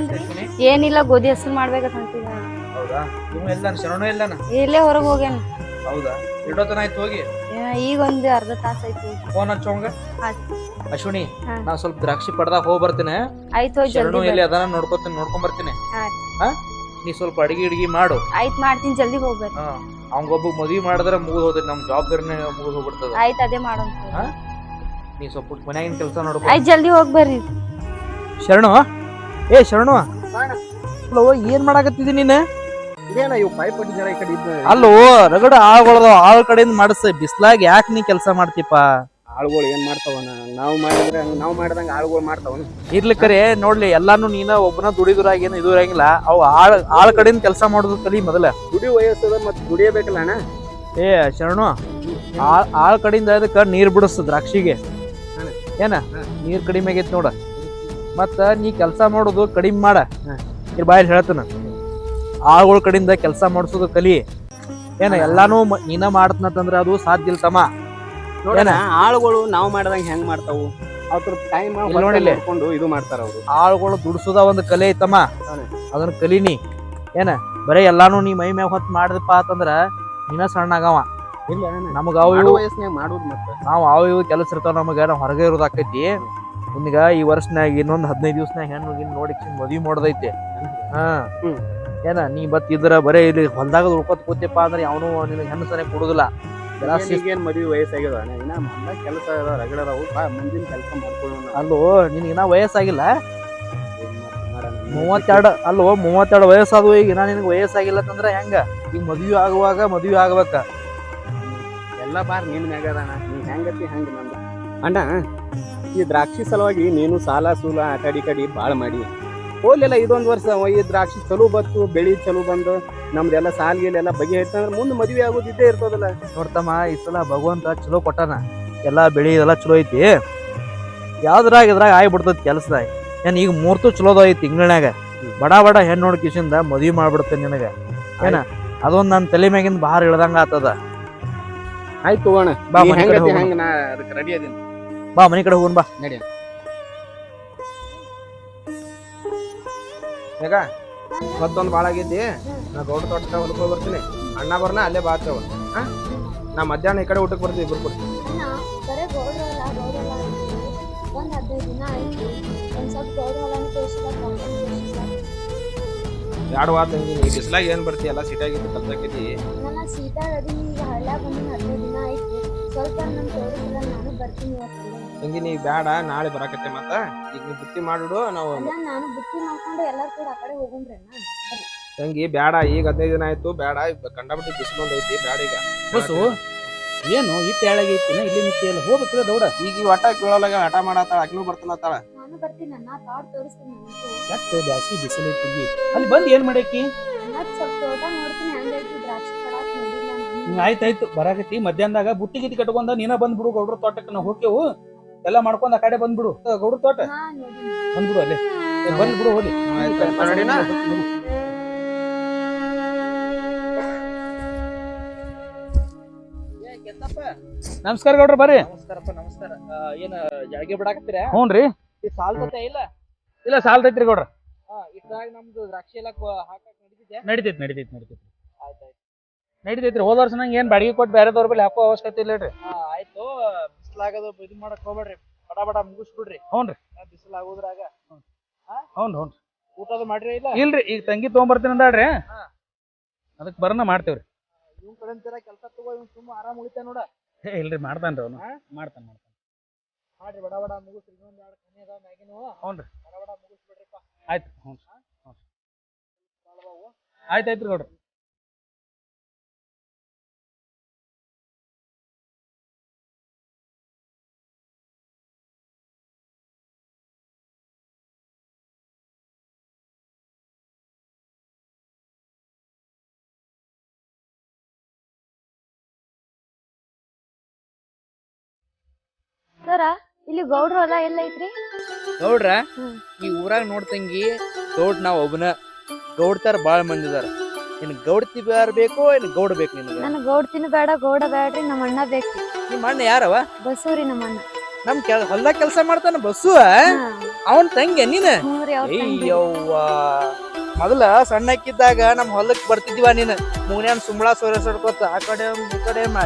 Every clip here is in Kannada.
ಬಂದ್ರಿ? ಏನಿಲ್ಲ ಗೋಧಿ ಹೆಸರು ಮಾಡ್ಬೇಕಂತ ಅಂತಿದ್ದ ಹೌದಾ? ಎಲ್ಲಾನ ಶರಣು ಎಲ್ಲಾನ? ಇಲ್ಲೇ ಹೊರಗ್ ಹೋಗ್ಯಾನ. ಹೌದಾ? ಆಯ್ತು ಹೋಗಿ? ಈಗ ಒಂದ್ ಅರ್ಧ ತಾಸು ಆಯ್ತು ಫೋನ್ ಹಚ್ಚೋಂಗ ಅಶ್ವಿನಿ ನಾ ಸ್ವಲ್ಪ ದ್ರಾಕ್ಷಿ ಪಡ್ದಾಗ ಹೋಗಿ ಬರ್ತೀನಿ. ಆಯ್ತು ಶರಣು ಎಲ್ಲಿ ಅದನ್ನ ನೋಡ್ಕೊತೀನಿ ನೋಡ್ಕೊಂಡ್ ಬರ್ತೀನಿ. ಹಾ? ನೀ ಸ್ವಲ್ಪ ಅಡಿಗೆ ಅಡಿಗೆ ಮಾಡು. ಆಯ್ತು ಮಾಡ್ತೀನಿ ಜಲ್ದಿ ಹೋಗ್ಬೇಕು ಅವಂಗ ಅವಂಗೊಬ್ಬ ಮದ್ವಿ ಮಾಡಿದ್ರೆ ಮುಗಿದು ಹೋದ್ರೆ ನಮ್ ಜವಾಬ್ದಾರಿನೇ ಮುಗಿದು ಹೋಗ್ಬಿಡ್ತದೆ. ಆಯ್ತು ಅದೇ ಮಾಡೋಣ ನೀ ಸ್ವಲ್ಪ ಮನ್ಯಾಗಿನ ಕೆಲಸ ನೋಡ್ಕೊ. ಆಯ್ತು ಜಲ್ದಿ ಹೋಗ್ಬರ್ರಿ ಶರಣು ಏ ಶರಣು ಅಲ್ಲೋ ಏನ್ ಮಾಡಾಕತ್ತಿದಿ ನೀನ್? ಇದೇನ ಇವು ಪೈಪ್ ಈ ಕಡೆ ಇದ್ದು? ಅಲ್ಲೋ ರಗಡ ಆಳ್ಗೊಳದ ಆಳ್ ಕಡೆಯಿಂದ ಮಾಡಿಸ. ಬಿಸ್ಲಾಗ ಯಾಕೆ ನೀ ಕೆಲಸ ಮಾಡ್ತಿಪ್ಪ? ಆಳುಗಳು ಏನ್ ಮಾಡ್ತಾವನ ನಾವು ಮಾಡಿದ್ರೆ ನಾವು ಮಾಡಿದಂಗ ಆಳುಗಳು ಮಾಡ್ತಾವನ ಇರ್ಲಿ ಕರೆ ನೋಡ್ಲಿ ಎಲ್ಲಾನು ನೀನ ಒಬ್ಬನ ದುಡಿದುರಾಗ ಏನು ಇದು ಇರಂಗಿಲ್ಲ. ಅವು ಆಳ್ ಆಳ್ ಕಡೆಯಿಂದ ಕೆಲಸ ಮಾಡೋದು ಕಲಿ ಮೊದಲ. ದುಡಿ ವಯಸ್ಸದ ಮತ್ ದುಡಿಯಬೇಕಲ್ಲ ಅಣ್ಣ? ಏ ಶರಣು ಆಳ್ ಆಳ್ ಕಡೆಯಿಂದ ಅದಕ್ಕ ನೀರ್ ಬಿಡಿಸ್ ದ್ರಾಕ್ಷಿಗೆ. ಏನ? ನೀರ್ ಕಡಿಮೆ ಆಗೈತಿ ನೋಡ. ಮತ್ತ ನೀ ಕೆಲಸ ಮಾಡೋದು ಕಡಿಮೆ ಮಾಡ. ಇರ್ ಬಾಯಲ್ಲಿ ಹೇಳ್ತಾನ. ಆಳುಗಳ ಕಡೆಯಿಂದ ಕೆಲಸ ಮಾಡಿಸೋದು ಕಲಿ. ಏನ ಎಲ್ಲಾನು ಮ- ನೀನ ಮಾಡ್ತನಂತಂದ್ರ ಅದು ಸಾಧ್ಯ ಇಲ್ಲ ತಮ್ಮ. ನೋಡಣ ಆಳುಗಳು ನಾವು ಮಾಡಿದಂಗ ಹೆಂಗ್ ಮಾಡ್ತಾವು? ಅವ್ರ ಟೈಮ್ ಇಲ್ಲಿ. ನೋಡ್ಕೊಂಡು ಇದು ಮಾಡ್ತಾರ ಅವರು. ಆಳುಗಳು ದುಡಿಸೋದ ಒಂದು ಕಲೆ ಐತಮ್ಮ. ಹೌದು. ಅದನ್ನ ಕಲೀನಿ ಏನ? ಬರೇ ಎಲ್ಲಾನು ನೀ ಮೈ ಮ್ಯಾಗ ಹೊತ್ತು ಮಾಡಿದಪ್ಪ ಅಂತಂದ್ರ ನೀನ ಸಣ್ಣ ಆಗವ ಇಲ್ಲ. ನಮಗ ಅವು ಮಾಡೋ ಇವು ವಯಸ್ಸಿನಾಗ ಮಾಡುದು ಮತ್ತೆ. ನಾವು ಅವು ಇವು ಕೆಲಸ ಇರ್ತಾವ ನಮಗ ನಾವು ಹೊರಗೆ ಇರೋದಾಕೈತಿ ನಿನಗ ಈ ವರ್ಷನಾಗ ಇನ್ನೊಂದು ಹದಿನೈದು ದಿವಸನಾಗ ಹೆಣ್ಣು ಗಿನ್ ನೋಡಿ ಮದ್ವಿ ಮಾಡೋದೈತೆ. ಹಾ. ಏನ ನೀ ಬತ್ ಇದ್ರ ಬರೇ ಇಲ್ಲಿ ಹೊಲ್ದಾಗ ಉಳ್ಕೊತ್ ಕೂತಿಯಪ್ಪ ಅಂದ್ರೆ ಅವನು ನಿನಗೆ ಹೆಣ್ಣು ಸರಿಯಾಗಿ ಕೊಡುದಿಲ್ಲ. ಈಗೇನ್ ಮದ್ವಿ ವಯಸ್ಸಾಗ್ಯದ? ಕೆಲಸ ಅದ ರಗಡ ಅದಾವು ಬಾ ಮುಂದಿನ ಕೆಲಸ ಮಾಡ್ಕೊಳ್ಳೋಣ ಅಲ್ಲೋ ನಿನಗಿನ ವಯಸ್ಸಾಗಿಲ್ಲ? ಏನ್ ಮಾಡ್ತೀವಿ ಮಾಡೋಣ. ಮೂವತ್ತೆರಡು ಅಲ್ಲೋ ಮೂವತ್ತೆರಡು ವಯಸ್ಸಾದವು ಈಗ ನಾ ನಿನಗೆ ವಯಸ್ಸಾಗಿಲ್ಲ ಅಂತಂದ್ರೆ ಹೆಂಗ? ಈಗ ಮದುವೆ ಆಗುವಾಗ ಮದುವೆ ಆಗ್ಬೇಕ. ಎಲ್ಲ ಬಾರ್ ನಿನ್ ಮ್ಯಾಗ ಅಣ್ಣ ನೀ ಹೆಂಗತಿ ಹೆಂಗ ನಂದ. ಅಣ್ಣ ಈ ದ್ರಾಕ್ಷಿ ಸಲುವಾಗಿ ನೀನು ಸಾಲ ಸೂಲ ಆಟಾಡಿ ಕಡಿ ಭಾಳ ಬಾಳ ಮಾಡಿ. ಹೋಗ್ಲಿಲ್ಲ ಇದೊಂದು ವರ್ಷ ಈ ದ್ರಾಕ್ಷಿ ಚಲೋ ಬತ್ತು ಬೆಳಿ ಚಲೋ ಬಂದು ನಮ್ದೆಲ್ಲ ಸಾಲ ಗೀಲೆಲ್ಲ ಬಗೆಹರಿತಂದ್ರ ಮುಂದೆ ಮದುವೆ ಆಗೋದಿದ್ದೇ ಇರ್ತದಲ್ಲ. ನೋಡ್ತಮ್ಮ ಈ ಸಲ ಭಗವಂತ ಚಲೋ ಕೊಟ್ಟಾನ. ಎಲ್ಲ ಬೆಳಿ ಇದೆಲ್ಲ ಚಲೋ ಐತಿ. ಯಾವ್ದ್ರಾಗ ಇದ್ರಾಗ ಆಗ್ಬಿಡ್ತದ ಕೆಲಸದಾಗ ಏನ್ ಈಗ ಮೂರ್ತು ಚಲೋದ ಐತಿ ತಿಂಗಳಾಗ ಬಡ ಬಡ ಹೆಣ್ಣು ನೋಡಿ ಕಿಶಿಂದ ಮದ್ವಿ ಮಾಡ್ಬಿಡ್ತೇನೆ ನಿನಗ. ಏನ? ಅದೊಂದು ನನ್ನ ತಲೆ ಮ್ಯಾಗಿಂದ ಬಾರ ಇಳ್ದಂಗ ಆತದ ಆಯ್ತು ತಗೋಣ. ಬಾ. ಹಂಗ ನಾ ಅದಕ್ಕೆ ರೆಡಿ ಅದೀನಿ. ಬಾ ಮನೆ ಕಡೆ ಹೋಗೋಣ ಬಾ. ನಡಿ. ಈಗ ಮತ್ತೊಂದು ಭಾಳ ಆಗಿದ್ದಿ ನಾ ಗೌಡ ತೋಟ ಹೊಲಕ್ಕೆ ಹೋಗಿ ಬರ್ತೀನಿ. ಅಣ್ಣ ಬರ್ನ ಅಲ್ಲೇ ಬಾ ಹಾ ನಾ ಮಧ್ಯಾಹ್ನ ಈ ಕಡೆ ಊಟಕ್ಕೆ ಬರ್ತೀವಿ ಇಬ್ರು ಕೊಡ್ತೀವಿ ಎರಡು ವಾರ ತಂಗಿ ಈ ಬಿಸ್ಲಾಗ ಏನು ಬರ್ತಿ? ಎಲ್ಲ ಆಗಿತ್ತು ಕಲ್ತಾಕೈತಿ ನನ್ನ ಈಗ ಹಳ್ಳ ಹದಿನೈದು ದಿನ ಆಯ್ತು. ಸ್ವಲ್ಪ ನಮ್ಮ ತೋರಿಸಿಲ್ಲ ನಾನು ಬರ್ತೀನಿ ಇವತ್ತಲ್ಲೇ. ತಂಗಿ ನೀ ಬೇಡ ನಾಳೆ ಬರಾಕತ್ತೆ ಮತ್ತ. ಈಗ ನೀ ಬುತ್ತಿ ಮಾಡಿಡು ನಾವು ನಾನು ಬುತ್ತಿ ಮಾಡ್ಕೊಂಡು ಎಲ್ಲಾರು ಕೂಡ ಆ ಕಡೆ ಹೋಗುಣ್ರಿ ಅಣ್ಣ. ತಂಗಿ ಬೇಡ ಈಗ ಹದಿನೈದು ದಿನ ಆಯ್ತು ಬೇಡ ಈಗ ಕಂಡಬಿಟ್ಟು ಬಿಸಿಲು ಐತಿ ಬೇಡ ಈಗ. ಬಸ್ಸು ಏನು ಇಟ್ಟು ಎಳಗೈತಿನ ಇಲ್ಲಿ ನಿಂತಿಯಲ್ಲ ಹೋಗ್ಬೇಕಿಲ್ಲ ದೌಡ. ಈಗ ಈ ಒಟ್ಟ ಕೇಳೋಲಾಗ ಹಠ ಮಾಡತ್ತಾಳ ಆಕಿನೂ ಬರ್ತಾನತ್ತಾಳ ನಾನು ಬರ್ತೀನಿ ಅಣ್ಣ ತಾಡ್ ತೋರಿಸ್ತೀನಿ ಕೆಟ್ಟ ಯಾಕೆ ಬಿಸಿಲು ಐತಿ ಅಲ್ಲಿ ಬಂದು ಏನು ಹಿಂಗ್ ಆಯ್ತಾಯ್ತು ಬರಾಕತಿ ಮಧ್ಯಾಹ್ನದಾಗ ಬುಟ್ಟಿ ಗಿಟ್ಟಿ ಕಟ್ಕೊಂಡ ನೀನ ಬಂದ್ಬಿಡು ಗೌಡ್ರ ತೋಟಕ್ಕೆ ನಾವು ಹೋಗ್ತೇವು. ಎಲ್ಲ ಮಾಡ್ಕೊಂಡ್ ಆ ಕಡೆ ಬಂದ್ಬಿಡು. ಗೌಡ ಗೌಡ್ರ ತೋಟ? ಬಂದ್ಬಿಡು ಅಲ್ಲಿ. ಬಂದ್ಬಿಡು ಹೋಗಿ ಬಿಡು ರೆಡಿನಾ? ನಮಸ್ಕಾರ ಗೌಡ್ರ ಬರ್ರಿ. ನಮಸ್ಕಾರಪ್ಪ ನಮಸ್ಕಾರ. ಏನ ಜಾಗೆ ಬಿಡಾಕತ್ತೀರ? ಹ್ಞೂನ್ರಿ ಈ ಸಾಲ್ದತೆ ಇಲ್ಲ? ಇಲ್ಲ ಸಾಲ್ತೈತ್ರಿ ಗೌಡ್ರ. ಇದ್ರಾಗ ನಮ್ದು ದ್ರಾಕ್ಷಿ ಎಲ್ಲ ಹಾಕಕ್ ನಡೀತಿದ್ಯಾ? ನಡಿತೈತಿ ನಡಿತೈತಿ ನಡಿತೈತಿ. ಆಯ್ತಾಯ್ತು ನಡಿತೈತ್ರಿ ಹೋದ ವರ್ಷ ನಂಗೆ ಏನ್ ಬಾಡಿಗೆ ಕೊಟ್ಟು ಬೇರೆದವ್ರ ಬಳಿ ಹಾಕೋ ಅವಶ್ಯಕತೆ ಇಲ್ಲ ರೀ ಹಾ ಆಯ್ತು. ಬಿಸ್ಲಾಗದು ಇದು ಮಾಡಕ್ ಹೋಗ್ಬೇಡ್ರಿ. ಬಡ ಬಡ ಮುಗಿಸ್ಬಿಡ್ರಿ. ಹ್ಞೂನ್ರಿ ಬಿಸಿಲು ಆಗೋದ್ರಾಗ ಹ್ಞೂ ಹ್ಞೂ ಊಟದ ಮಾಡ್ರಿ ಇಲ್ಲ? ಇಲ್ರಿ ಈಗ ತಂಗಿ ತೊಗೊಂಬರ್ತೀನಿ ಅಂದಾಳ್ರಿ. ಹಾ. ಅದಕ್ಕೆ ಬರೋಣ ಮಾಡ್ತೇವ್ರಿ. ಇವ್ ಕಡೆ ಅಂತೀರ ಕೆಲಸ ತಗೋ ಇವ್ ಸುಮ್ಮ ಆರಾಮ್ ಉಳಿತಾನ ನೋಡ. ಏ ಇಲ್ರಿ ಮಾಡ್ತಾನ್ರಿ ಅವನು. ಮಾಡ್ತಾನೆ ಮಾಡ್ತಾನ. ಮಾಡ್ರಿ ಬಡ ಬಡ ಮುಗಿಸ್ರಿ. ಇನ್ನೊಂದ್ ಎರಡು ಅದಾವ ಮ್ಯಾಗಿನೂ. ಹ್ಞೂನ್ರಿ ಬಡ ಬಡ ಮುಗಿಸ್ಬಿಡ್ರಿಪ್ಪ. ಆಯ್ತು ಹ್ಞೂ. ಆಯ್ತು ಆಯ್ತು ಗೌಡ್ರ. ಸರ ಇಲ್ಲಿ ಗೌಡ್ರ ಹೊಲ ಎಲ್ಲ ಐತ್ರಿ ಗೌಡ್ರ ಈ ಊರಾಗ ನೋಡ್ತಂಗಿ ಗೌಡ್ ನಾವ್ ಒಬ್ಬನ ಗೌಡ್ತಾರ ಬಾಳ ಮಂದಿ ಅದಾರ. ನಿನ್ ಗೌಡ್ತಿ ಬ್ಯಾರ ಬೇಕು ಇನ್ ಗೌಡ ಬೇಕು ನಿನಗ ನನ್ ಗೌಡ್ತಿನ ಬೇಡ ಗೌಡ ಬೇಡ್ರಿ ನಮ್ಮ ಅಣ್ಣ ಬೇಕು ನಿಮ್ಮ ಅಣ್ಣ ಯಾರವ? ಬಸೂರಿ ನಮ್ಮ ಅಣ್ಣ. ನಮ್ ಕೆಲ ಹೊಲ್ದಾಗ ಕೆಲಸ ಮಾಡ್ತಾನ ಬಸ್ಸು. ಅವನ್ ತಂಗಿ ನೀನ್? ಹ್ಞೂ ರೀ ಅವ್ರ ಅಯ್ಯವ್ವ. ಮೊದಲ ಸಣ್ಣಕ್ಕಿದ್ದಾಗ ನಮ್ಮ ಹೊಲಕ್ ಬರ್ತಿದ್ವ ನೀನ್. ಸುಮಳ ಸೋರೆ ಸೋರಸಡ್ಕೋತ ಆ ಕಡೆ ಒಂದ್ ಈ ಕಡೆ ಒಂದ್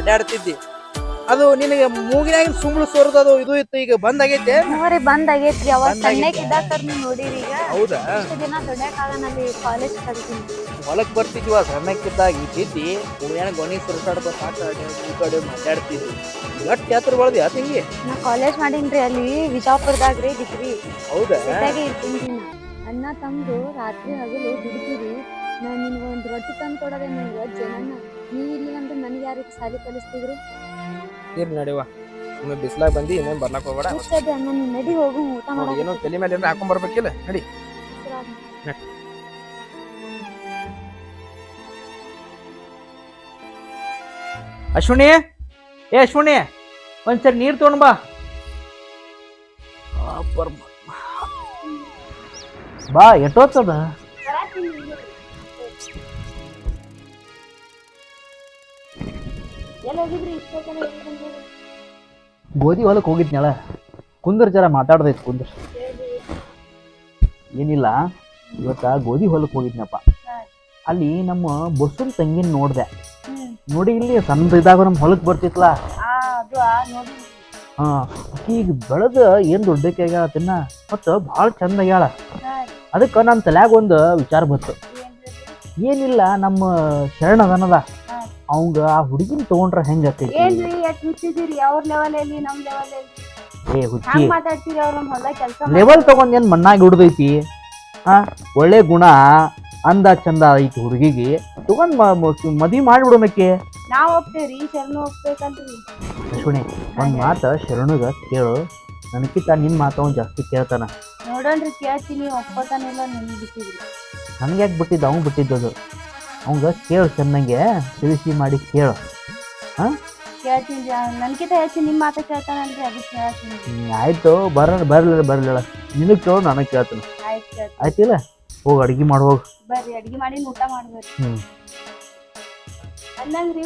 ಅದು ನಿನಗೆ ಮೂಗಿನಾಗ ಸುಂಬಳ ಅದು ಇದು ಇತ್ತು ಈಗ ಬಂದ್ ಆಗೈತೆ ಹ್ಞೂ ರೀ ಬಂದ್ ಆಗೈತ್ರಿ ಅವಾಗ. ಸಣ್ಣಕ್ಕಿದ್ದಾಗ ನೀವು ನೋಡಿರಿ ಈಗ. ಹೌದಾ? ಇಷ್ಟು ದಿನ ದೊಡ್ಡಕ್ಕಾಗನಲ್ಲಿ ಕಾಲೇಜ್ ಕಲ್ತೀನಿ. ಹೊಲಕ್ ಬರ್ತಿದ್ವಿ ಸಣ್ಣಕ್ಕಿದ್ದಾಗ ಇದ್ದಿದ್ದಿ ಮೂಗ್ನ್ಯಾನ ಗೊಣಿ ಸುರಸಾಡ್ಕೋತ ಆ ಕಡೆ ಈ ಕಡೆ ಮಾತಾಡ್ತಿದ್ವಿ. ಎಷ್ಟು ಎತ್ತರ ಬೆಳ್ದಿ ಆ ತಂಗಿ ನಾ ಕಾಲೇಜ್ ಮಾಡೀನ್ರಿ ಅಲ್ಲಿ ವಿಜಾಪುರದಾಗ ರೀ ಡಿಗ್ರಿ. ಹೌದಾ? ಸಿಟ್ಟಾಗೆ ಇರ್ತೀನಿ ರೀ ನಾ ಅಣ್ಣ ತಮ್ದು ರಾತ್ರಿ ಹಗಲು ದುಡಿತೀರಿ. ನಾ ನಿನ್ಗೆ ಒಂದು ರೊಟ್ಟಿ ತಂದು ಕೊಡೋದೇ ನನಗೆ ಜನನ. ನೀ ಇಲ್ಲಿ ಅಂದ್ರೆ ನನಗೆ ಯಾರಿಗೆ ಸಾಲಿ ಕಲಿಸ್ತಿದ್ರಿ? ಇರ್ಲಿ ನಡಿವ ಇನ್ನು ಬಿಸ್ಲಾಗ ಬಂದಿ ಇನ್ನೇನ್ ಬರ್ಲಾಕ್ ಹೋಗ್ಬೇಡ. ಹುಚ್ಚದೆ ಅಣ್ಣ ನೀನ್ ನಡಿ ಹೋಗು ಊಟ ನೋಡಿ ಏನೋ ತಲೆ ಮೇಲೆ ಏನಾರ ಹಾಕೊಂಡ್ ಬರ್ಬೇಕಿಲ್ಲ? ನಡಿ. ಅಶ್ವಿನಿ ಏ ಅಶ್ವಿನಿ ಒಂದ್ಸರಿ ನೀರ್ ತಗೊಂಡ್ ಬಾ. ಬಾ ಎಷ್ಟೊತ್ತದ? ಎಲ್ಲಿ ಹೋಗಿದ್ರಿ ಇಷ್ಟೊತ್ತನ ಎಲ್ಲಿ ಬಂದ್ರಿ? ಗೋಧಿ ಹೊಲಕ್ಕೆ ಹೋಗಿದ್ನಲ್ಲ ಕುಂದರ್ ಜರ ಮಾತಾಡ್ದೈತ್ ಕುಂದರ್. ಏನಿಲ್ಲ ಇವತ್ತ ಗೋಧಿ ಹೊಲಕ್ಕೆ ಹೋಗಿದ್ನಪ್ಪ. ಅಲ್ಲಿ ನಮ್ಮ ಬಸ್ಸನ್ ತಂಗಿನ ನೋಡ್ದೆ. ನೋಡಿ ಇಲ್ಲಿ ಸಣ್ಣ ಇದ್ದಾಗ ನಮ್ಮ ಹೊಲಕ್ಕೆ ಬರ್ತಿತ್ಲಾ? ಹಾ ಈಗ ಬೆಳೆದ ಏನ್ ದೊಡ್ಡಕ್ಕೆ ಆಗ್ಯಾಳ ತಿನ್ನ ಮತ್ತ ಭಾಳ ಚಂದ ಆಗ್ಯಾಳ. ಅದಕ್ಕೆ ನನ್ನ ತಲ್ಯಾಗ ಒಂದು ವಿಚಾರ ಬಂತು. ಏನಿಲ್ಲ ನಮ್ಮ ಶರಣ ಅದನದ ಹಾ. ಅವಂಗ ಆ ಹುಡುಗಿನ ತಗೊಂಡ್ರ ಹೆಂಗ ಆಕೈತಿ? ಏನ್ರಿ ಎಷ್ಟ್ ಹುಚ್ಚಿದಿರಿ ಅವ್ರ ಲೆವೆಲ್ ಎಲ್ಲಿ ನಮ್ ಲೆವೆಲ್ ಎಲ್ಲಿ ಏ ಹುಚ್ಚಿ. ಹಂಗ್ ಮಾತಾಡ್ತೀರಿ ಅವ್ರ? ನಮ್ ಹೊಲ ಕೆಲಸ ಲೆವೆಲ್ ತಗೊಂಡ್ ಏನ್ ಮಣ್ಣಾಗಿ ಹಿಡ್ದೈತಿ ಹಾ ಒಳ್ಳೆ ಗುಣ ಅಂದ ಚಂದ ಐತಿ ಹುಡುಗಿಗೆ. ತಗೊಂಡ್ ಮ- ಮ- ಮದ್ವಿ ಮಾಡ್ಬಿಡೋಮಕ್ಕೆ ನಾವ್ ಹೋಗ್ತೇವ್ರಿ ಶರಣು ಹೋಗ್ಬೇಕಂತ್ರಿ ಅಶ್ವಿನಿ ಒಂದ್ ಮಾತ ಶರಣುಗ ಕೇಳು. ನನಕಿತ ನಿನ್ ಮಾತ ಅವ್ನ್ ಜಾಸ್ತಿ ಕೇಳ್ತಾನ. ನೋಡೋಣ್ರಿ ಕೇಳ್ತೀನಿ ಒಪ್ಪತಾನಿಲ್ಲ ನಿನ್ ಬಿಟ್ಟಿದ್ರಿ. ನನ್ಗೆ ಯಾಕೆ ಬಿಟ್ಟಿದ್ದ ಅವ್ನು ಬಿಟ್ಟಿದ್ದದು. ಅವಂಗ ಕೇಳು ಚೆನ್ನಂಗೆ ತಿಳಿಸಿ ಮಾಡಿ ಕೇಳು. ಕೇಳ್ತೀನಿ ನನ್ಕಿಂತ ಹೆಚ್ಚು ನಿಮ್ ಮಾತ ಕೇಳ್ತಾನಲ್ರಿ ಅದಕ್ಕೆ ಕೇಳ್ತೀನಿ. ಹ್ಮ್, ಆಯ್ತು ಬರ ಬರ್ಲಿಲ್ಲ ಬರ್ಲಿಲ್ಲ ನಿನಗ್ ಕೇಳು ನನಗೆ ಕೇಳ್ತೀನಿ. ಆಯ್ತು ಆಯ್ತಿಲ್ಲ? ಹೋಗಿ ಅಡ್ಗೆ ಮಾಡಿ ಹೋಗ್. ಬರ್ರಿ ಅಡ್ಗೆ ಮಾಡಿ ಊಟ ಮಾಡ್ಬೇಕು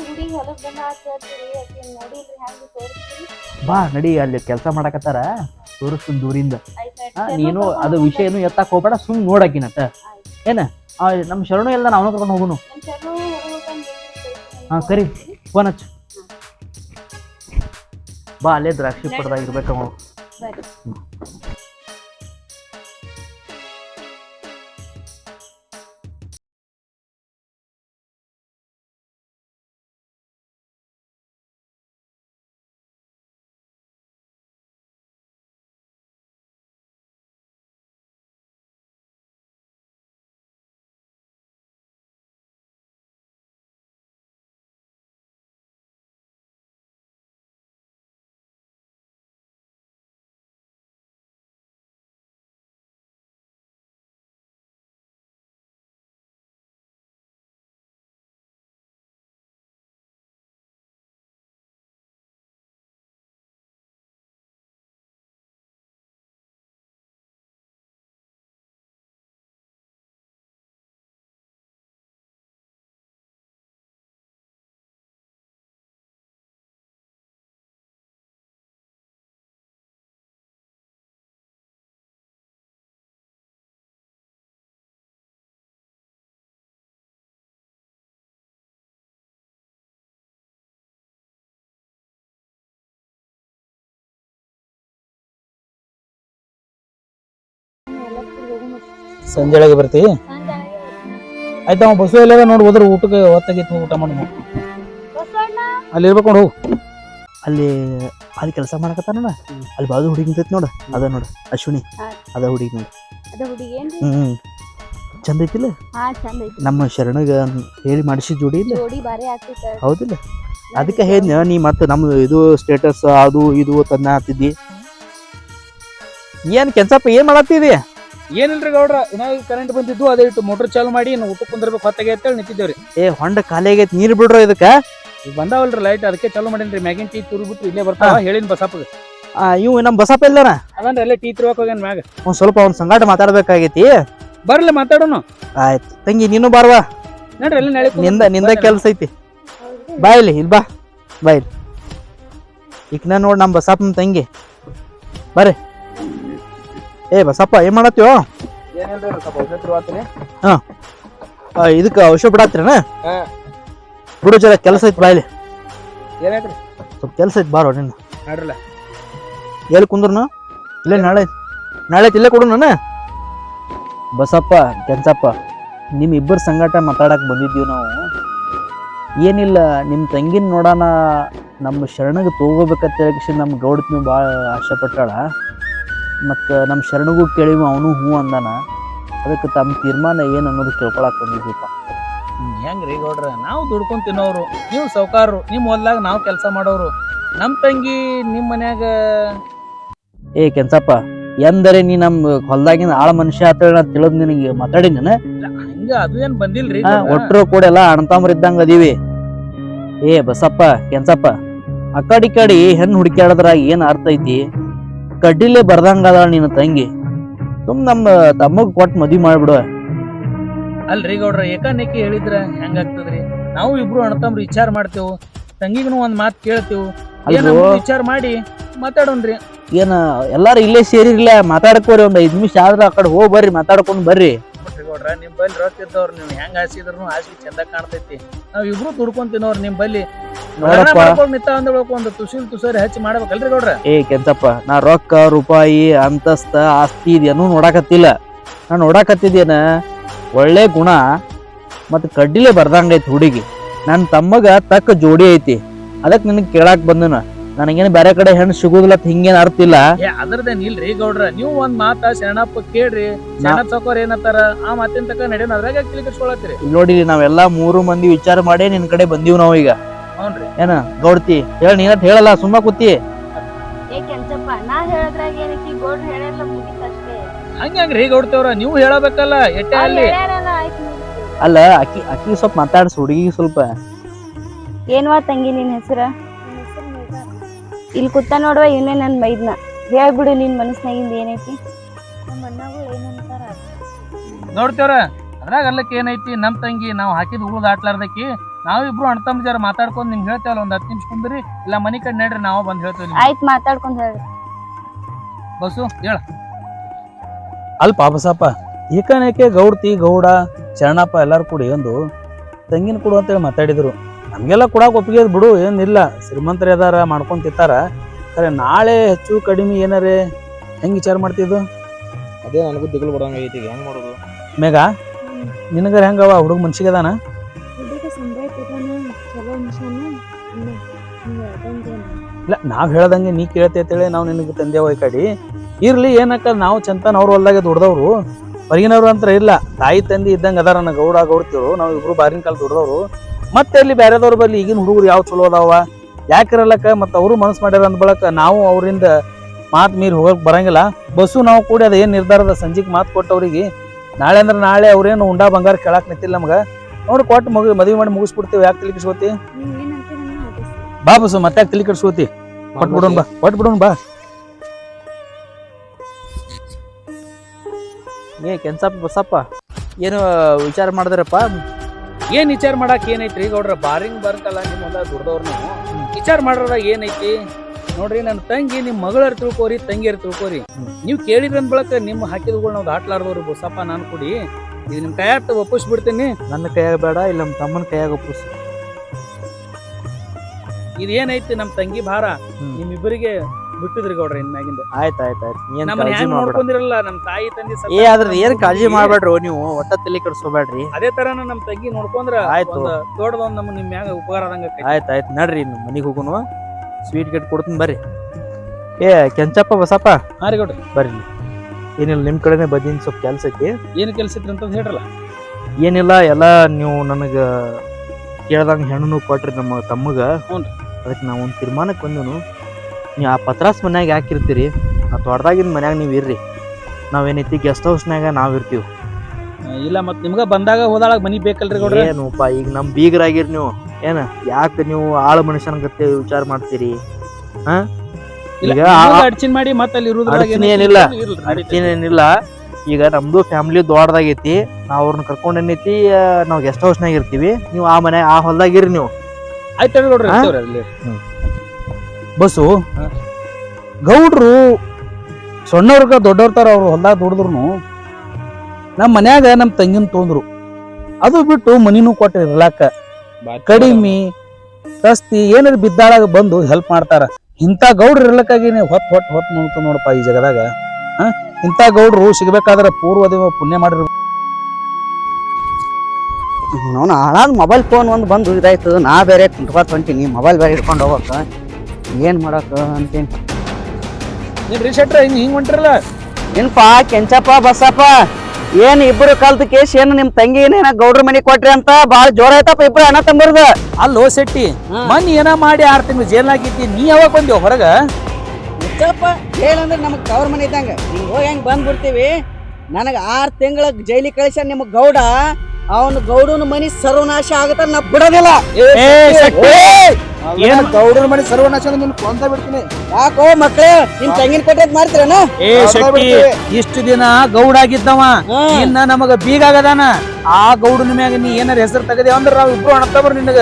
ಹುಡುಗಿ ಬಂದ ಹಂಗ ತೋರಿಸ್ತೀರಿ? ಬಾ ನಡಿ ಅಲ್ಲಿ ಕೆಲಸ ಮಾಡಕತ್ತಾರ ತೋರಿಸ್ತೀನಿ ದೂರಿಂದ. ನೀನು ಅದು ವಿಷಯನು ಏನು ಎತ್ತಕ್ ಹೋಗ್ಬೇಡ ಸುಮ್ ನೋಡಕಿನಟ ಏನ? ನಮ್ಮ ನಮ್ ಶರಣು ಎಲ್ಲ ನಾವು ಕರ್ಕೊಂಡು ಹೋಗುನು. ಹಾಂ ಕರಿ. ಫೋನ್ ಹಚ್ಚು. ಬಾ ಅಲ್ಲೇ ದ್ರಾಕ್ಷಿ ಪಡ್ದಾಗ ಇರ್ಬೇಕು ಅವ ಸಂಜೆ ಒಳಗೆ ಬರ್ತೀವಿ? ಆಯ್ತು ಅವ ಬಸ್ಸು ಎಲ್ಲ ನೋಡಿ ಹೋದ್ರೆ ಊಟಕ್ಕೆ ಹೊತ್ತಾಗಿತ್ತು ಊಟ ಮಾಡಿ. ಬಸವಣ್ಣ? ಅಲ್ಲಿ ಇರ್ಬೇಕು ಹೋಗು ಅಲ್ಲಿ ಅಲ್ಲಿ ಕೆಲಸ ಮಾಡಕತ್ತಾನ ಅಲ್ಲಿ ಬಾಜು ಹುಡುಗಿ ನಿಂತೈತಿ ನೋಡ. ಅದ ನೋಡ ಅಶ್ವಿನಿ. ಅದ ಹುಡುಗಿ ನೋಡ. ಅದ ಹುಡುಗಿ ಏನ್ರಿ? ಹ್ಮ್ ಚಂದ ಐತಿಲ್ಲ? ನಮ್ಮ ಶರಣಗ ಹೇಳಿ ಮಾಡಿಸಿ ಜೋಡಿ ಇಲ್ಲ? ಹೌದಿಲ್ಲ? ಅದಕ್ಕೆ ಹೇಳಿದ್ನ ನೀ ಮತ್ತೆ ನಮ್ದು ಇದು ಸ್ಟೇಟಸ್ ಅದು ಇದು ತನ್ನ ಆತಿದ್ದಿ ಏನ್ ಕೆಲ್ಸಪ್ಪ ಏನ್ ಮಾಡತ್ತಿದಿ? ಏನಿಲ್ರಿ ಗೌಡ್ರ? ಇನ್ನ ಕರೆಂಟ್ ಬಂದಿದ್ದು ಅದೇ ಇಟ್ಟು ಮೋಟರ್ ಚಾಲು ಮಾಡಿ ಇನ್ನು ಊಟಕ್ಕೆ ಕುಂದಿರ್ಬೇಕು ಹೊತ್ತಾಗೆ ಹೇಳಿ ನಿಂತಿದ್ದೇವ್ರಿ. ಏ ಹೊಂಡ ಖಾಲಿ ಆಗೈತಿ ನೀರ್ ಬಿಡ್ರೋ ಇದಕ್ಕ? ಈಗ ಬಂದಾವಲ್ರಿ ಲೈಟ್ ಅದಕ್ಕೆ ಚಾಲು ಮಾಡೇನ್ರಿ. ಮ್ಯಾಗಿನ್ ಟೀ ತುರುಬಿಟ್ಟು ಇಲ್ಲೇ ಬರ್ತಾವ ಹೇಳಿನ ಬಸಪ್ಪಗೆ. ಆ, ಇವ್ ನಮ್ ಬಸಪ್ಪ ಇಲ್ದಾನ? ಅದನ್ನ ಅಲ್ಲೇ ಟೀ ತಿರ್ವಾಕ್ ಹೋಗ್ಯಾನ ಮ್ಯಾಗ. ಒಂದ್ ಸ್ವಲ್ಪ ಅವ್ನ ಸಂಗಾಟ ಮಾತಾಡ್ಬೇಕಾಗೈತಿ. ಬರ್ಲಿ ಮಾತಾಡೋಣ. ಆಯ್ತು. ತಂಗಿ ನೀನು ಬಾರ್ವಾ? ನೋಡ್ರಿ ಅಲ್ಲಿ ನಾಳೆ ನಿಂದ ನಿಂದ ಕೆಲ್ಸ ಐತಿ. ಬಾ ಇಲ್ಲಿ ಇಲ್ಲಿ ಬಾ. ಬಾ ಇಲ್ಲಿ. ಈಗ ನಾ ನೋಡ್ ನಮ್ ಬಸಪ್ಪನ ತಂಗಿ. ಬರ್ರಿ. ಏ ಬಸಪ್ಪ ಏನ್ ಮಾಡತ್ತೀವೋ ಹಾ. ಇದಕ್ಕೆ ಔಷಧ ಬಿಡಾತ್ರೇನ. ಬಿಡು ಜರ ಕೆಲಸ ಐತಿ ಬಾಯ್ಲಿ. ಏನೈತ್ರಿ ಸ್ವಲ್ಪ ಕೆಲಸ ಐತಿ ಬಾರೋ ನಿನ್ನ. ನೋಡ್ರಲ್ಲ. ಎಲ್ಲಿ ಕುಂದ್ರು ಇಲ್ಲ ನಾಳೆ. ನಾಳೆ ಐತಿ, ಇಲ್ಲೇ ಕೊಡು ನಾನು? ಬಸಪ್ಪ ಕೆಂಚಪ್ಪ ನಿಮ್ಮ ಇಬ್ಬರ ಸಂಗಾಟ ಮಾತಾಡಕ್ ಬಂದಿದ್ದೀವಿ ನಾವು. ಏನಿಲ್ಲ ನಿಮ್ಮ ತಂಗಿನ ನೋಡೋಣ ನಮ್ಮ ಶರಣಗೆ ತಗೋಬೇಕಂತ ಹೇಳಿ ನಮ್ಮ ಗೌಡತ್ ನೀವು ಭಾಳ ಆಸೆ ಪಟ್ಟಾಳ. ಮತ್ತು ನಮ್ಮ ಶರಣಗೂ ಕೇಳಿವು ಅವನು ಹ್ಞೂ ಅಂದಾನ. ಅದಕ್ಕೆ ತಮ್ಮ ತೀರ್ಮಾನ ಏನು ಅನ್ನೋದು ಕೇಳ್ಕೊಳಕ್ಕೆ ಬಂದಿದ್ದೀಪ ಹೆಂಗೆ ಹೆಂಗ್ರಿ ಗೌಡ್ರ? ನಾವು ದುಡ್ಕೊಂಡು ತಿನ್ನೋರು ನೀವು ಸೌಕಾರರು ನಿಮ್ಮ ಹೊಲ್ದಾಗ ನಾವು ಕೆಲಸ ಮಾಡೋರು ನಮ್ಮ ತಂಗಿ ನಿಮ್ಮ ಮನ್ಯಾಗ ಏ ಕೆಂಚಪ್ಪ ಎಂದರೆ ನೀ ನಮ್ಮ ಹೊಲ್ದಾಗಿನ ಆಳ ಮನುಷ್ಯ ಅಂತ ಹೇಳಿ ತಿಳಿದ್ ನಿನಗೆ ಮಾತಾಡಿ ನಾನು. ಹಂಗ ಅದು ಏನು ಬಂದಿಲ್ರಿ ರೀ ಗೌಡ್ರ. ಒಟ್ರು ಕೂಡ ಎಲ್ಲ ಅಣ್ತಾಮ್ರ ಇದ್ದಂಗೆ ಅದೀವಿ. ಏ ಬಸಪ್ಪ ಕೆಂಚಪ್ಪ ಅಕ್ಕಡಿ ಕಾಡಿ ಕಡಿ ಹೆಣ್ಣು ಹುಡುಕ್ಯಾಡದ್ರಾಗ ಏನು ಅರ್ಥ ಐತಿ? ಕಡ್ಡಿಲೆ ಬರ್ದಂಗ ಅದ ನಿನ್ನ ತಂಗಿ. ಸುಮ್ ನಮ್ಮ ತಮ್ಮಗ್ ಕೊಟ್ಟು ಮದ್ವಿ ಮಾಡ್ಬಿಡು. ಅಲ್ರಿ ಗೌಡ್ರ ಏಕಾನೇಕಿ ಹೇಳಿದ್ರ ಹೆಂಗಾಗ್ತದ್ರಿ ನಾವು ಇಬ್ರು ಅಣ್ತಮ್ರು ವಿಚಾರ ಮಾಡ್ತೇವು ತಂಗಿಗೂ ಒಂದ್ ಮಾತು ಕೇಳ್ತೇವು. ಏನ್ ವಿಚಾರ ಮಾಡಿ ಮಾತಾಡೋಣ್ರಿ. ಏನ ಎಲ್ಲಾರು ಇಲ್ಲೇ ಸೇರಿರ್ಲ ಮಾತಾಡ್ಕೋರಿ ಒಂದ್ ಐದ್ ನಿಮಿಷ ಆದ್ರ ಆ ಕಡೆ ಹೋಗಿ ಬರ್ರಿ ಮಾತಾಡ್ಕೊಂಡ್ ಬರ್ರಿ. ಗೌಡ್ರ ನಿಮ್ ಬಲ್ಲಿ ರೊಕ್ಕ ಇದ್ದವ್ರು ನೀವು ಹೆಂಗ್ ಹಾಸಿದ್ರು ಹಾಸಿಗೆ ಚಂದ ಕಾಣ್ತೈತಿ. ನಾವ್ ಇಬ್ರು ದುಡ್ಕೊಂಡ್ ತಿನ್ನೋರ್ ನಿಮ್ ಬಲ್ಲಿ. ನೋಡಪ್ಪ. ನಿತ್ತ ಅಂದ್ಬೇಕು ಒಂದು ತುಸಿಲ್ ತುಸರಿ ಹಚ್ಚಿ ಮಾಡ್ಬೇಕಲ್ರಿ ಗೌಡ್ರ? ಏ ಕೆಂಚಪ್ಪ ನಾ ರೊಕ್ಕ ರೂಪಾಯಿ ಅಂತಸ್ತ ಆಸ್ತಿ ಇದೇನು ನೋಡಾಕತ್ತಿಲ್ಲ. ನಾ ನೋಡಾಕತ್ತಿದ್ದೇನ ಒಳ್ಳೆ ಗುಣ ಮತ್ ಕಡ್ಡಿಲೆ ಬರ್ದಂಗ ಐತಿ ಹುಡುಗಿ. ನನ್ ತಮ್ಮಗ ತಕ್ಕ ಜೋಡಿ ಐತಿ. ಅದಕ್ ನಿನ್ ಕೇಳಾಕ್ ಬಂದನ. ನನಗೇನು ಬೇರೆ ಕಡೆ ಹೆಣ್ಣು ಸಿಗುದಿಲ್ಲ ಹಿಂಗೇನ್ ಅರ್ಥ ಇಲ್ಲ. ಏ ಅದ್ರದೇನ್ ಇಲ್ರಿ ಗೌಡ್ರ. ನೀವು ಒಂದ್ ಮಾತ ಶರಣಪ್ಪ ಕೇಳ್ರಿ. ಶರಣ ಚೌಕರ್ ಏನತ್ತಾರ? ಆ ಮಾತಿನ ತಕ ನಡೆಯೋಣ. ಅದ್ರಾಗ ತಿಳಿ ಕಟ್ಕೊಳತ್ತೀರಿ ಇಲ್ಲಿ ನೋಡಿ ನಾವೆಲ್ಲಾ ಮೂರು ಮಂದಿ ವಿಚಾರ ಮಾಡಿ ನಿನ್ ಕಡೆ ಬಂದೀವಿ ನಾವು ಈಗ ಏನ ಗೌಡ್ತಿ ಹೇಳ ನೀನ ಹೇಳಲ್ಲ ಸುಮ್ಮ ಕೂತಿ. ಏ ಕೆಂಚಪ್ಪ ನಾ ಹೇಳದ್ರಾಗ ಏನೈತಿ ಹಂಗ್ಯಾಂಗ್ರಿ ಗೌಡ್ತೇವ್ರ ನೀವು ಹೇಳಬೇಕಲ್ಲ ಎಟ್ಟೆ ಅಲ್ಲಿ. ಅಲ್ಲ ಅಕ್ಕಿ ಅಕ್ಕಿ ಸ್ವಲ್ಪ ಮಾತಾಡ್ಸ ಹುಡುಗಿ ಸ್ವಲ್ಪ. ಏನ್ವಾ ತಂಗಿ ನಿನ್ ಹೆಸರ? ನನ್ನ ಹೆಸರು ಮೇಘ ಇಲ್ಲಿ ಕುತ್ತ ನೋಡುವ ಇವನೇ ನನ್ನ ಮೈದ್ನ. ಹೇಳ್ಬಿಡು ನಿನ್ ಮನಸ್ನಾಗಿಂದ ಏನೈತಿ. ನೋಡ್ತೇವ್ರ ಅದ್ರಾಗ ಅಲ್ಲಕ್ಕೆ ಏನೈತಿ ನಮ್ ತಂಗಿ ನಾವು ಹಾಕಿದ ಹುಡುಗ ಆಟ್ಲಾರ್ದಕ್ಕಿ ನಾವಿಬ್ರು ಅಣ್ತಮ್ಮ ಜರ ಮಾತಾಡ್ಕೊಂಡು ನಿಮ್ಗೆ ಹೇಳ್ತೇವಲ್ಲ ಒಂದು ಹತ್ತು ನಿಮಿಷ ಕುಂದ್ರಿ. ಇಲ್ಲ ಮನೆ ಕಡೆ ನಡ್ರಿ ನಾವು ಬಂದು ಹೇಳ್ತೇವೆ ಆಯ್ತು ಮಾತಾಡ್ಕೊಂಡು ಹೇಳಿ ಹೇಳ್ರಿ. ಬಸ್ಸು ಹೇಳ. ಅಲ್ಪ ಬಸಪ್ಪ ಏಕಾನೇಕೆ ಗೌಡ್ತಿ ಗೌಡ ಶರಣಪ್ಪ ಎಲ್ಲಾರು ಕೂಡಿ ಒಂದು ತಂಗಿನ ಕೊಡು ಅಂತೇಳಿ ಮಾತಾಡಿದ್ರು. ನಮಗೆಲ್ಲ ಕೊಡಕ್ಕೆ ಒಪ್ಪಿಗೆ ಬಿಡು ಏನಿಲ್ಲ. ಶ್ರೀಮಂತರ ಅದಾರ ಮಾಡ್ಕೊಂತಿರ್ತಾರ ಅರೆ ಖರೆ ನಾಳೆ ಹೆಚ್ಚು ಕಡಿಮೆ ಏನಾರೆ ಹೆಂಗೆ ವಿಚಾರ ಮಾಡ್ತಿದ್ದು ಅದೇ ನನಗೂ ದಿಗಲ್ ಬಿಡಂಗ ಐತಿ ಹೆಂಗ್ ಮಾಡೋದು? ಮೇಘ ನಿನಗರ ಹೆಂಗವ ಹುಡುಗ ಮನ್ಸಿಗೆ ಅದಾನ? ಇಲ್ಲ ನಾವು ಹೇಳ್ದಂಗೆ ನೀ ಕೇಳ್ತಿ ಅಂತೇಳಿ ನಾವು ನಿನಗೆ ತಂದೆ ಈ ಕಡೆ. ಇರ್ಲಿ ಏನಕ್ಕ ನಾವು ಚಂತನ ಅವ್ರ ಹೊಲ್ದಾಗೆ ದುಡ್ದವ್ರು. ಹೊರಗಿನವ್ರು ಅಂತ ಇಲ್ಲ. ತಾಯಿ ತಂದೆ ಇದ್ದಂಗೆ ಅದಾರ ನನ್ನ ಗೌಡ ಗೌಡ್ತಿರು ನಾವು ಇಬ್ರು ಬಾರಿನ ಕಾಲ ದುಡ್ದವ್ರು. ಮತ್ತೆ ಅಲ್ಲಿ ಬೇರೆದವ್ರ ಬಲ್ಲಿ ಈಗಿನ ಹುಡುಗರು ಯಾವ ಚಲೋ ಅದಾವ? ಯಾಕಿರಲ್ಲಕ್ಕ ಮತ್ತು ಅವರು ಮನಸ್ಸು ಮಾಡ್ಯಾರ ಅಂದ ಬಳಕ ನಾವು ಅವರಿಂದ ಮಾತು ಮೀರಿ ಹೋಗಕ್ ಬರಂಗಿಲ್ಲ. ಬಸ್ಸು ನಾವು ಕೂಡಿ ಅದ ಏನ್ ನಿರ್ಧಾರದ ಸಂಜೆಗೆ ಮಾತು ಕೊಟ್ಟವ್ರಿಗೆ. ನಾಳೆ ಅಂದ್ರೆ ನಾಳೆ ಅವ್ರೇನು ಉಂಡಾ ಬಂಗಾರ ಕೇಳಾಕ್ ನಿಂತಿಲ್ಲ ನಮ್ಗೆ. ನೋಡಿ ಕೊಟ್ಟು ಮಗು ಮದುವೆ ಮಾಡಿ ಮುಗಿಸ್ಬಿಡ್ತೀವಿ. ಯಾಕೆ ತಿಳಿಕಿಸ್ಕೋತಿ. ಬಾ ಬಸ್ಸು ಮತ್ತೆ ಯಾಕೆ ತಲೆ ಕೆಡ್ಸ್ಕೊತಿ ಕೊಟ್ಟು ಬಿಡೋಣ ಬಾ ಕೊಟ್ಟು ಬಿಡೋಣ ಬಾ. ಏ ಕೆನ್ಸಪ್ಪ ಬಸಪ್ಪ ಏನು ವಿಚಾರ ಮಾಡಿದ್ರಪ್ಪ? ಏನ್ ವಿಚಾರ ಮಾಡಕ್ ಏನೈತ್ರಿ ಗೌಡ್ರ? ಬಾರಿಂಗ್ ಬರ್ತಲ್ಲ ನಿಮ್ ಹೊಲ್ದಾಗ ದುಡ್ದವ್ರ ವಿಚಾರ ಮಾಡ್ರದಾಗ ಏನೈತಿ? ನೋಡ್ರಿ ನನ್ನ ತಂಗಿ ನಿಮ್ಮ ಮಗಳರ್ ತಿಳ್ಕೋರಿ ತಂಗಿಯರ್ ತಿಳ್ಕೋರಿ. ನೀವು ಕೇಳಿರನ್ ಬಳಕ ನಿಮ್ಮ ಹಾಕಿದ್ಗಳು ನಾವು ದಾಟ್ಲಾರ್ದವ್ರು ಬಸಪ್ಪ ನಾನು ಕೊಡಿ. ಇದು ನಿಮ್ ಕೈಯಾಗ ಒಪ್ಪಿಸ್ಬಿಡ್ತೀನಿ. ನನ್ನ ಕೈಯಾಗ ಬೇಡ ಇಲ್ಲ ನಮ್ಮ ತಮ್ಮನ ಕೈಯಾಗ ಒಪ್ಪಿಸ್ ಇದು ಏನೈತಿ ನಮ್ ತಂಗಿ ಭಾರ. ನಿಮ್ಮಿಬ್ಬರಿಗೆ ಬಿಟ್ಟಿದ್ರಿ ಗೌಡ್ರ ಇನ್ಮ್ಯಾಗಿಂದ ಆಯ್ತು ಆಯ್ತು ಆಯ್ತು ಏನ್ ನಮ್ಮನ್ನ ಕಾಳಜಿ ಹೆಂಗ್ ಮಾಡ್ಬೇಡ. ನೋಡ್ಕೊಂಡಿರಲ್ಲ? ನಮ್ ತಾಯಿ ತಂದೆ ಸತ್ತ ಏ ಅದ್ರ ಏನ್ ನಮ್ ಕಾಳಜಿ. ಮಾಡ್ಬೇಡ್ರಿ ನೀವು ಒಟ್ಟ ತಲೆ ಅದೇ ತರನ ನಮ್ ತಂಗಿ ನೋಡ್ಕೊಂಡ್ರ ಆಯ್ತು. ಒಂದ್ ದೊಡ್ಡದೊಂದ್ ನಮ್ ನಿಮ್ ಮ್ಯಾಗ ಉಪಕಾರ ಆದಂಗ ಆಯ್ತು ಆಯ್ತು ನಡ್ರಿ ಇನ್ನು ಮನೆಗೆ ಹೋಗುನು. ಸ್ವೀಟ್ ಗೇಟ್ ಕೊಡ್ತೀನಿ ಬರ್ರಿ. ಏ ಕೆಂಚಪ್ಪ ಬಸಪ್ಪ. ಹಾ ರೀ ಗೌಡ್ರಿ. ಬರ್ರಿ. ಇಲ್ಲಿ. ಏನಿಲ್ಲ ನಿಮ್ ಕಡೆನೆ ಬಂದಿನ ಸ್ವಲ್ಪ ಕೆಲ್ಸ ಐತಿ. ಏನ್ ಕೆಲ್ಸ ಐತ್ರಿ ಅಂತ ಹೇಳ್ರಲ್ಲ? ಏನಿಲ್ಲ ಎಲ್ಲ ನೀವು ನನಗ ಕೇಳ್ದಂಗ ಹೆಣ್ಣು ಕೊಟ್ರಿ ನಮ್ಮ ತಮ್ಮಗ. ಹ್ಞೂನ್ರಿ. ಅದಕ್ಕೆ ನಾವು ಒಂದು ತೀರ್ಮಾನಕ್ಕೆ ಬಂದನು ನೀವು ಆ ಪತ್ರಾಸ್ ಮನ್ಯಾಗ ಯಾಕಿರ್ತೀರಿ? ಆ ತೋಟದಾಗಿನ ಮನ್ಯಾಗ ನೀವು ಇರ್ರಿ. ನಾವೇನೈತಿ ಗೆಸ್ಟ್ ಹೌಸ್ನಾಗ ನಾವು ಇರ್ತೀವಿ. ಇಲ್ಲ ಮತ್ತೆ ನಿಮ್ಗೆ ಬಂದಾಗ ಹೋದಾಳಾಗ ಮನೆ ಬೇಕಲ್ರಿ ಗೌಡ್ರ? ಏನಪ್ಪ ಈಗ ನಮ್ಮ ಬೀಗರಾಗಿರಿ ನೀವು. ಏನು ಯಾಕೆ ನೀವು ಆಳು ಮನುಷ್ಯನ ಗತ್ತೆ ವಿಚಾರ ಮಾಡ್ತೀರಿ? ಹಾಂ? ಈಗ ಆ- ಅಡ್ಚಿನ್ ಮಾಡಿ ಮತ್ತೆ ಅಲ್ಲಿ ಅಡ್ಚಿನ್ ಏನಿಲ್ಲ. ಈಗ ನಮ್ದು ಫ್ಯಾಮಿಲಿ ದೊಡ್ಡದಾಗೈತಿ. ನಾವು ಅವ್ರನ್ನ ಕರ್ಕೊಂಡು ಏನೈತಿ ನಾವು ಗೆಸ್ಟ್ ಹೌಸ್ನಾಗ ಇರ್ತೀವಿ. ನೀವು ಆ ಮನೆ ಆ ಹೊಲ್ದಾಗ ಇರ್ರಿ ನೀವು. ಆಯ್ತ್ ನೋಡ್ರಿ ಗೌಡ್ರ ಹಾ? ಇರ್ತೇವ್ರಿ ಅಲ್ಲಿ ಬಸ್ಸು? ಹಾ. ಗೌಡ್ರು ಸಣ್ಣವ್ರಗ ದೊಡ್ಡವ್ರ ತರ ಅವ್ರು ಹೊಲ್ದಾಗ ದುಡಿದ್ರು ನಮ್ಮ ಮನ್ಯಾಗ ನಮ್ಮ ತಂಗಿನ ತೊಂದ್ರು. ಅದು ಬಿಟ್ಟು ಮನಿನೂ ಕೊಟ್ಟು ಇರ್ಲಾಕ ಕಡಿಮೆ ತಸ್ತಿ ಏನಾರ ಬಿದ್ದಾಳಾಗ ಬಂದು ಹೆಲ್ಪ್ ಮಾಡ್ತಾರ. ಇಂಥ ಗೌಡ್ರು ಇರ್ಲಕ್ಕಾಗಿ ನೀವು ಹೊತ್ತು ಹೊತ್ತು ಹೊತ್ತು ನೋಡ್ತು ನೋಡಪ್ಪ ಈ ಜಗದಾಗ. ಹಾ? ಇಂಥ ಗೌಡ್ರು ಸಿಗ್ಬೇಕಾದ್ರೆ ಪೂರ್ವದೇವ ಪುಣ್ಯ ಮಾಡಿರ್ ಅವನು ಹಾಳಾದ ಮೊಬೈಲ್ ಫೋನ್ ಒಂದು ಬಂದು ಇದಾಯ್ತು ನಾ ಬೇರೆ ಕುಂಟ್ಕೊತ ಹೊಂಟೀನಿ ಮೊಬೈಲ್ ಬೇರೆ ಇಟ್ಕೊಂಡು ಹೋಗಕ್ಕ ಏನು ಮಾಡಕ್ಕೆ ಅಂತೇನು. ನೀನ್ ರೀಸೆಟ್ರ ಹಿಂಗ್ ಹಿಂಗೆ ಹೊಂಟಿರಲ್ಲ. ಏನಪ್ಪ ಕೆಂಚಪ್ಪ ಬಸಪ್ಪ ಏನು ಇಬ್ಬರು ಕಲ್ತ ಕೇಸ್ ಏನು ನಿಮ್ಮ ತಂಗಿ ಏನೇನ ಗೌಡ್ರ ಮನೆ ಕೊಟ್ರಿ ಅಂತ ಭಾಳ ಜೋರ ಆಯ್ತಪ್ಪ ಇಬ್ಬರು ಅಣ್ಣ ತಂಬರ್ದ ಅಲ್ಲೋ ಶೆಟ್ಟಿ ಮನ್ ಏನ ಮಾಡಿ ಆರು ತಿಂಗಳು ಜೇಲ್ನಾಗಿದ್ದಿ ನೀ ಯಾವಾಗ ಬಂದಿ ಹೊರಗ? ಮುಚ್ಚಪ್ಪ ಜೈಲ್ ಅಂದ್ರೆ ನಮಗ್ ತವ್ರ ಮನೆ ಇದ್ದಂಗೆ. ಹಿಂಗ್ ಹೋಗಿ ಹೆಂಗ್ ಬಂದ್ಬಿಡ್ತೀವಿ? ನನಗೆ ಆರು ತಿಂಗಳ ಜೈಲಿಗೆ ಕಳಿಸ ನಿಮಗೆ ಗೌಡ. ಅವನು ಗೌಡನ ಮನಿ ಸರ್ವನಾಶ ಆಗತ್ತ ನಾ ಬಿಡೋದಿಲ್ಲ. ಏನ್ ಗೌಡನ ಮನೆ ಸರ್ವನಾಶ ನಿನ್ ಕೊಂತ ಬಿಡ್ತೀನಿ. ಯಾಕೋ ಮಕ್ಳೇ ನಿಮ್ ತಂಗಿನ ಕೊಟ್ಟದ್ ಮಾಡ್ತೀರನ? ಏ ಶೆಟ್ಟಿ ಇಷ್ಟು ದಿನ ಗೌಡ ಆಗಿದ್ದವ ಇನ್ನ ನಮಗ ಬೀಗ ಆಗದಾನ ಆ ಗೌಡನ ಮ್ಯಾಗ ನೀ ಏನಾರ ಹೆಸರು ತೆಗದೆ ಅಂದ್ರೆ ನಾವ್ ಇಬ್ರು ಅಣ್ಣತ್ತಬ್ರು ನಿನಗ.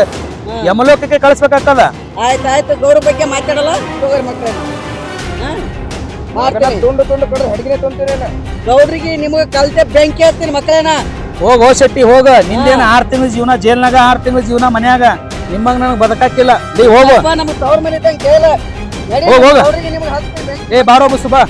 ಯಮಲೋಕಕ್ಕೆ ಕಳಿಸ್ಬೇಕಾಗ್ತದ. ಆಯ್ತಾಯ್ತು ಗೌಡ ಬಗ್ಗೆ ಮಾತಾಡಲ್ಲ. ತಗೋರಿ ಮಕ್ಳೇ. ತುಂಡು ತುಂಡು ಕೊಡ್ರಿ ಹಡಗಿನೇ ತುಂಬ್ತೀರೇನ. ಗೌಡ್ರಿಗೆ ನಿಮಗ ಕಲ್ತೆ ಬೆಂಕಿ ಹೇಳ್ತೀನಿ ಮಕ್ಕಳೇನ ಹೋಗ್ ಹೋ ಶೆಟ್ಟಿ ಹೋಗ. ನಿಂದೇನ ಆರ್ ತಿಂಗಳ ಜೀವನ ಜೈಲ್ನಾಗ ಆರ್ ತಿಂಗಳ ಜೀವನ ಮನ್ಯಾಗ. ನಿಮ್ಮಂಗ ನನಗೆ ಬದಕಾಕಿಲ್ಲ. ಏ ಹೋಗು. ಹೋಗ್ ಹೋಗ. ಏ ಬಾರೋ ಬಸ್ಸು ಬಾ